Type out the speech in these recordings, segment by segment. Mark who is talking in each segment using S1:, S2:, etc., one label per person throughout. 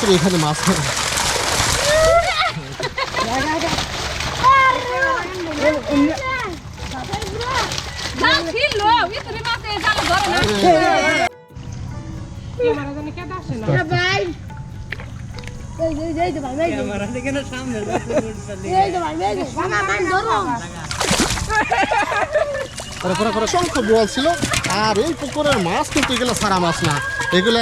S1: আসলে এখানে মাছ
S2: সামনে না
S1: করে অসংখ্য বোয়াল ছিল। আর এই পুকুরের মাছ কিন্তু এগুলো সারা মাছ না। এগুলো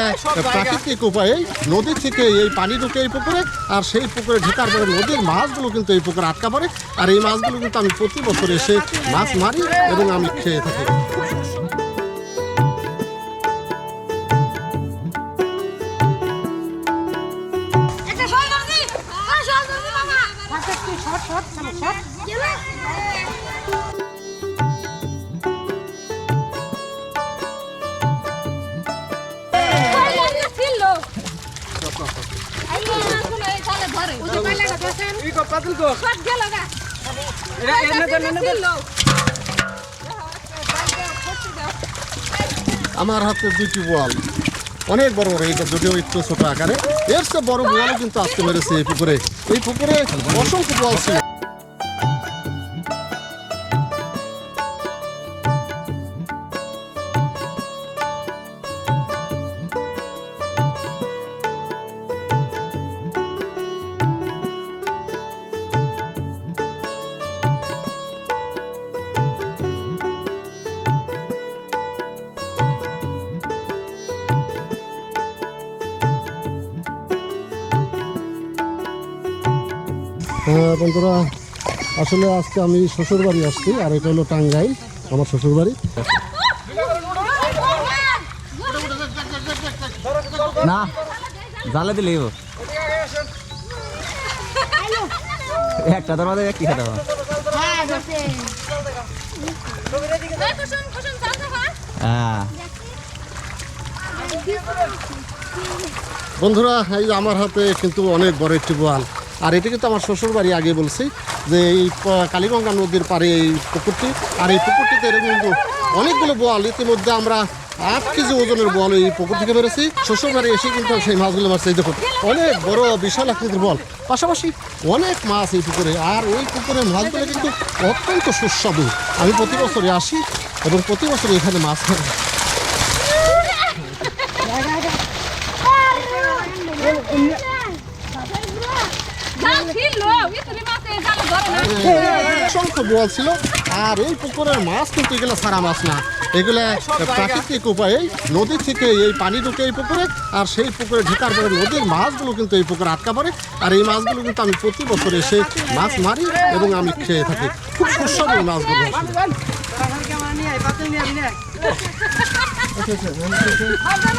S1: প্রাকৃতিক উপায়ে নদী থেকে এই পানি ঢুকে এই পুকুরে আর সেই পুকুরে ঢোকার পরে নদীর মাছগুলো কিন্তু এই পুকুরে আটকা পড়ে। আর এই মাছগুলো কিন্তু আমি প্রতি বছর এসে মাছ মারি এবং আমি খেয়ে থাকি।
S2: একটা শোল ধরছি আর ধরে ওই পাইলে গা বসেন। ই কো পাতল কো সব গেল গা। ছিল।
S1: আমার হাতে দুটি বল অনেক বড় বড় এইটা দুটো একটু ছোট আকারে। এর চেয়ে বড় বোয়ালও কিন্তু আসতে মেরেছে এই পুকুরে। এই পুকুরে অসংখ্য বল ছিল। বন্ধুরা আসলে আজকে আমি শ্বশুর বাড়ি আসছি আর এটা হলো টাঙ্গাই আমার শ্বশুর বাড়ি
S3: না জালে দিলে একটা দরজা কি খেতে হ্যাঁ।
S1: বন্ধুরা এই আমার হাতে কিন্তু অনেক বড় একটি বোয়াল। আর এটা কিন্তু আমার শ্বশুর বাড়ি আগে বলছি যে এই কালীগঙ্গা নদীর পাড়ে এই পুকুরটি। আর এই পুকুরটিতে এরকম কিন্তু অনেকগুলো বোয়াল। ইতিমধ্যে আমরা আট কেজি ওজনের বল এই পুকুর থেকে বেরোছি শ্বশুর বাড়ি এসে কিন্তু সেই মাছগুলো মারছে। দেখুন, অনেক বড় বিশাল আকৃতির বল পাশাপাশি অনেক মাছ এই পুকুরে। আর ওই পুকুরের মাছগুলো কিন্তু অত্যন্ত সুস্বাদু। আমি প্রতি বছরে আসি এবং প্রতি বছর এখানে মাছ ধরি
S2: জাল ছিল ইতনি মাছে জাল ধরে না
S1: অসংখ্য বোয়াল ছিল। আর এই পুকুরের মাছ কিন্তু এগুলো সারা মাছ না। এগুলো প্রাকৃতিক উপায়ে। নদী থেকে এই পানি ঢুকে এই পুকুরে, আর সেই পুকুরে ঢোকার পরে নদীর মাছগুলো কিন্তু এই পুকুরে আটকা পড়ে। আর এই মাছগুলো কিন্তু আমি প্রতি বছর এসে মাছ মারি এবং আমি খেয়ে থাকি। খুব সুস্বাদু মাছগুলো।
S2: হজলা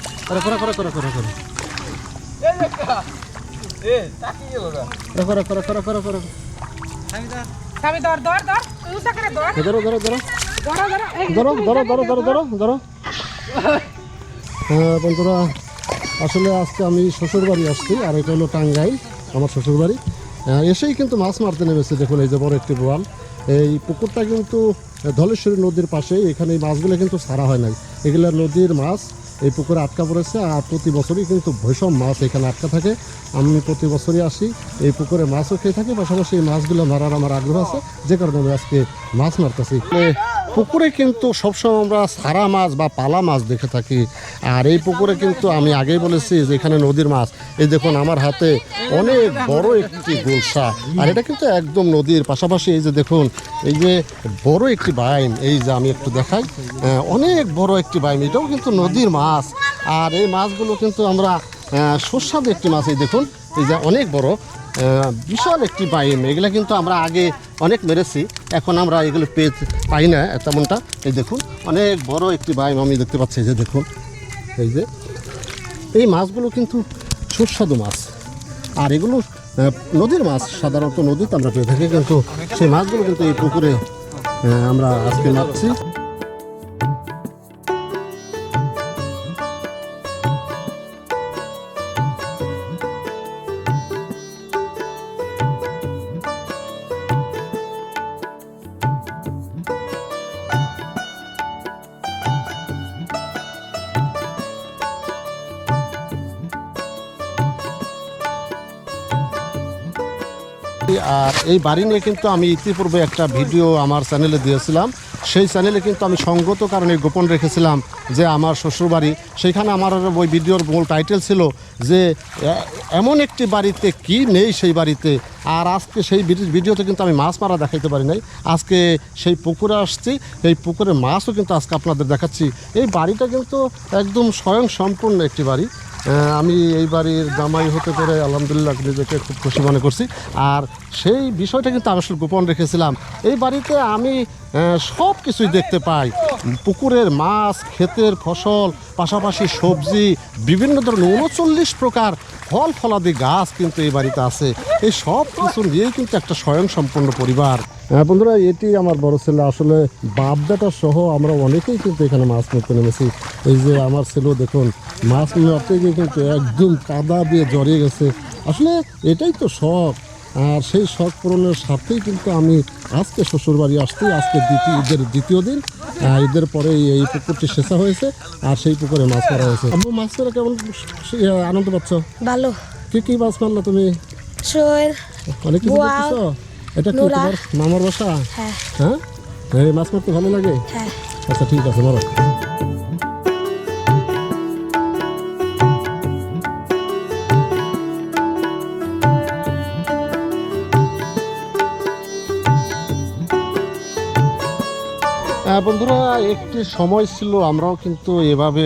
S1: করে করে করে করে করে করে করে করে করে করে করে করে
S4: ধর ধর ধর। ধর
S1: ধরো ধরো। ধরো
S4: ধরো ধরো
S1: ধরো ধরো ধরো ধরো। ধরো। ধরো বন্ধুরা আসলে আজকে আমি শ্বশুর বাড়ি আসছি আর এটা হলো টাঙ্গাই আমার শ্বশুর বাড়ি এসেই কিন্তু মাছ মারতে নেমেছে দেখুন এই যে বড় একটি বোয়াল। এই পুকুরটা কিন্তু ধলেশ্বরী নদীর পাশে এখানে এই মাছগুলো কিন্তু ছাড়া হয় নাই। এগুলো নদীর মাছ এই পুকুরে আটকা পড়েছে আর প্রতি বছরই কিন্তু ভৈষম মাছ এখানে আটকা থাকে। আমি প্রতি বছরই আসি, এই পুকুরে মাছও খেয়ে থাকি, পাশাপাশি এই মাছগুলো মারার আমার আগ্রহ আছে। যে কারণে আমি আজকে মাছ মারতেছি। পুকুরে কিন্তু সবসময় আমরা সারা মাছ বা পালা মাছ দেখে থাকি। আর এই পুকুরে কিন্তু আমি আগেই বলেছি যে এখানে নদীর মাছ। এই দেখুন আমার হাতে অনেক বড় একটি গোলসা আর এটা কিন্তু একদম নদীর পাশাপাশি এই যে দেখুন, এই যে বড় একটি বাইন এই যে আমি একটু দেখাই অনেক বড় একটি বাইন এটাও কিন্তু নদীর মাছ। আর এই মাছগুলো কিন্তু আমরা সুস্বাদু একটি মাছ। এই দেখুন, এই যে অনেক বড়। বিশাল একটি বাইম এগুলো কিন্তু আমরা আগে অনেক মেরেছি, এখন আমরা এগুলো পেয়ে পাই না, তেমনটা। এই দেখুন, অনেক বড় একটি বাইম আমি দেখতে পাচ্ছি যে দেখুন, এই যে। এই মাছগুলো কিন্তু সুস্বাদু মাছ, আর এগুলো নদীর মাছ, সাধারণত নদীতে আমরা পেয়ে থাকি, কিন্তু সেই মাছগুলো কিন্তু এই পুকুরে আমরা আজকে মারছি। আর এই বাড়ি নিয়ে কিন্তু আমি ইতিপূর্বে একটা ভিডিও আমার চ্যানেলে দিয়েছিলাম। সেই চ্যানেলে কিন্তু আমি সঙ্গত কারণে গোপন রেখেছিলাম যে আমার শ্বশুরবাড়ি সেখানে আমার ওই ভিডিওর মূল টাইটেল ছিল যে এমন একটি বাড়িতে কি নেই সেই বাড়িতে? আর আজকে সেই ভিডিওতে কিন্তু আমি মাছ মারা দেখাইতে পারি নাই। আজকে সেই পুকুরে আসছি, এই পুকুরে মাছও কিন্তু আজকে আপনাদের দেখাচ্ছি। এই বাড়িটা কিন্তু একদম স্বয়ং সম্পূর্ণ একটি বাড়ি। আমি এই বাড়ির জামাই হতে পেরে আলহামদুলিল্লাহ নিজেকে খুব খুশি মনে করছি। আর সেই বিষয়টা কিন্তু আমি আসলে গোপন রেখেছিলাম। এই বাড়িতে আমি সব কিছুই দেখতে পাই। পুকুরের মাছ, ক্ষেতের ফসল, পাশাপাশি সবজি, বিভিন্ন ধরনের উনচল্লিশ প্রকার ফল ফলাদি গাছ কিন্তু এই বাড়িতে আছে। এই সব কিছু নিয়েই কিন্তু একটা স্বয়ং সম্পূর্ণ পরিবার। হ্যাঁ বন্ধুরা, এটি আমার বড় ছেলে। আসলে বাপদাটা সহ আমরা অনেকেই কিন্তু এখানে মাছ ধরতে নেমেছি। এই যে আমার ছেলেও দেখুন, মাছ মারতে গিয়ে কিন্তু একদম কাদা দিয়ে জড়িয়ে গেছে। আসলে এটাই তো শখ, আর সেই শখ পূরণের সাথেই কিন্তু আমি আজকে শ্বশুরবাড়ি আসছি আজকে দ্বিতীয় ঈদের দ্বিতীয় দিন। ঈদের পরে এই পুকুরটি শেষা হয়েছে আর সেই পুকুরে মাছ মারা হয়েছে। আম্মু মাছ ধরে কেমন আনন্দ পাচ্ছ?
S5: ভালো।
S1: কি কি মাছ মারলো তুমি? অনেক কিছু এটা কি তোমার মামার বাসা?
S5: হ্যাঁ।
S1: হ্যাঁ? এই মাছ মারতে ভালো লাগে?
S5: হ্যাঁ।
S1: আচ্ছা ঠিক আছে মারো। আহ, বন্ধুরা একটি সময় ছিল আমরাও কিন্তু এভাবে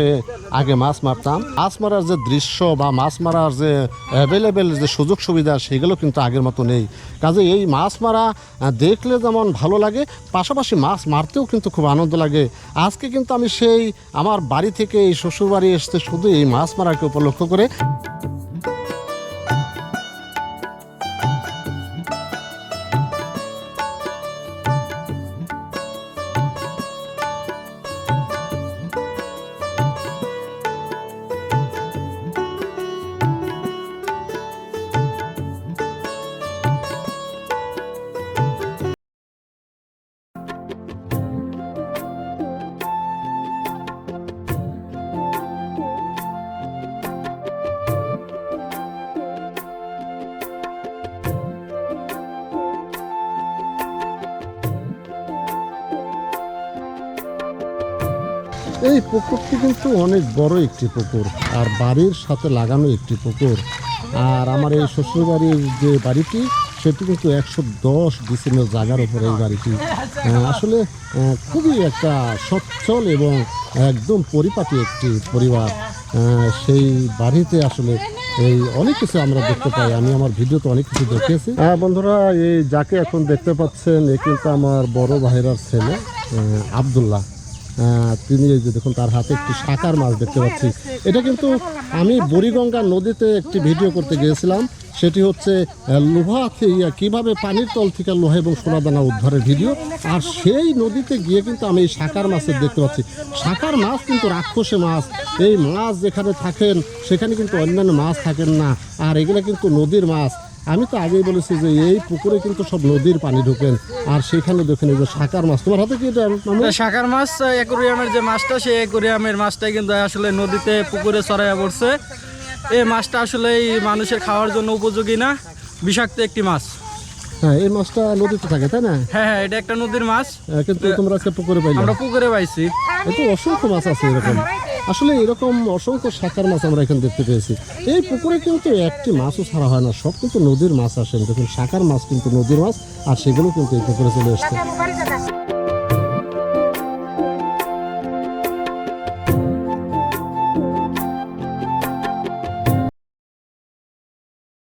S1: আগে মাছ মারতাম। মাছ মারার যে দৃশ্য বা মাছ মারার যে অ্যাভেলেবেল যে সুযোগ সুবিধা সেগুলো কিন্তু আগের মতো নেই। কাজে এই মাছ মারা দেখলে যেমন ভালো লাগে পাশাপাশি মাছ মারতেও কিন্তু খুব আনন্দ লাগে। আজকে কিন্তু আমি সেই আমার বাড়ি থেকে এই শ্বশুরবাড়ি এসতে শুধু এই মাছ মারাকে উপলক্ষ করে এই পুকুরটি কিন্তু অনেক বড় একটি পুকুর, আর বাড়ির সাথে লাগানো একটি পুকুর। আর আমার এই শ্বশুরবাড়ির যে বাড়িটি, সেটি কিন্তু একশো দশ ডিসেম্বর জায়গার উপরে এই বাড়িটি। আসলে খুবই একটা সচ্ছল এবং একদম পরিপাটি একটি পরিবার। সেই বাড়িতে আসলে এই অনেক কিছু আমরা দেখতে পাই। আমি আমার ভিডিওতে অনেক কিছু দেখিয়েছি। হ্যাঁ বন্ধুরা, এই যাকে এখন দেখতে পাচ্ছেন, এ কিন্তু আমার বড় ভাইরার ছেলে আবদুল্লাহ। তিনি যে দেখুন, তার হাতে একটি শাকার মাছ দেখতে পাচ্ছি। এটা কিন্তু আমি বুড়িগঙ্গা নদীতে একটি ভিডিও করতে গিয়েছিলাম। সেটি হচ্ছে লোহা কীভাবে পানির তল থেকে লোহা এবং সোনাদানা উদ্ধারের ভিডিও। আর সেই নদীতে গিয়ে কিন্তু আমি এই শাকার মাছের দেখতে পাচ্ছি। শাকার মাছ কিন্তু রাক্ষসে মাছ। এই মাছ যেখানে থাকেন, সেখানে কিন্তু অন্যান্য মাছ থাকেন না। আর এগুলো কিন্তু নদীর মাছ। আমি তো আগেই বলেছি যে এই পুকুরে কিন্তু সব নদীর পানি ঢোকেন আর সেখানে দেখেন এই যে শাকার মাছ। তোমার হাতে কি এটা?
S6: শাখার মাছ অ্যাকোরিয়ামের যে মাছটা সেই অ্যাকোরিয়ামের মাছটা কিন্তু আসলে নদীতে পুকুরে চড়াইয়া পড়ছে। এই মাছটা আসলে এই মানুষের খাওয়ার জন্য উপযোগী না বিষাক্ত একটি মাছ।
S1: হ্যাঁ এই মাছটা নদীতে থাকে তাই না?
S6: হ্যাঁ হ্যাঁ এটা একটা নদীর মাছ।
S1: কিন্তু তোমরা আজকে পুকুরে পাইলে।
S6: আমরা পুকুরে পাইছি।
S1: এত অসংখ্য মাছ আছে এরকম। আসলে এরকম অসংখ্য শাখার মাছ আমরা এখানে দেখতে পেয়েছি। এই পুকুরে কিন্তু একটি মাছও ছাড়া হয় না, সব কিন্তু নদীর মাছ আসেন দেখুন শাখার মাছ কিন্তু নদীর মাছ, আর সেগুলো কিন্তু এই পুকুরে চলে
S4: যাবে